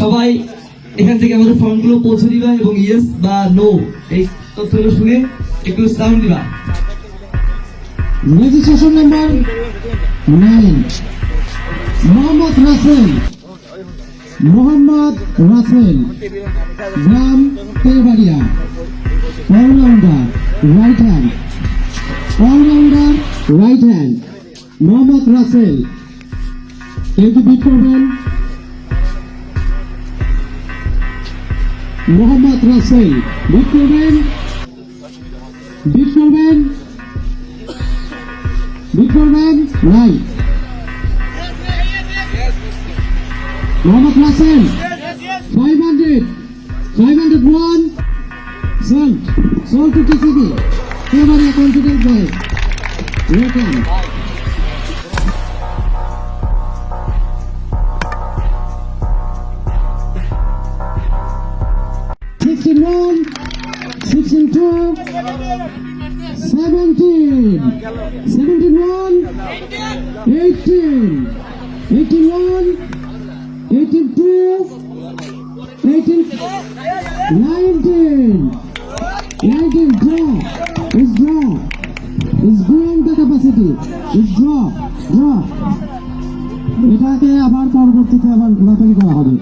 সবাই এখান থেকে আমাদের ফর্মগুলো পৌঁছে দিবা এবং ইয়েস বা নো এই তথ্যগুলো শুনে একটু সাউন্ড দিবা। Registration number nine Mohammad Rasel Mohammad Rasel গ্রাম Telbaria allrounder right hand allrounder right hand Mohammad Rasel কেউ কি বিট করবেন মোহাম্মদ রাসেল বিট করবেন বিট করবেন বিট করবেন নাই। Mohammad Rasel five hundred five hundred one sold sold to TCB এবারে confidence boy welcome Sixteen one, sixteen two, seventeen, seventeen one, eighteen, eighteen one, eighteen two, eighteen, nineteen, nineteen draw, is draw, is beyond the capacity, is draw, draw. এটাকে আবার পরবর্তীতে আবার ঘোরাঘুরি করা হবে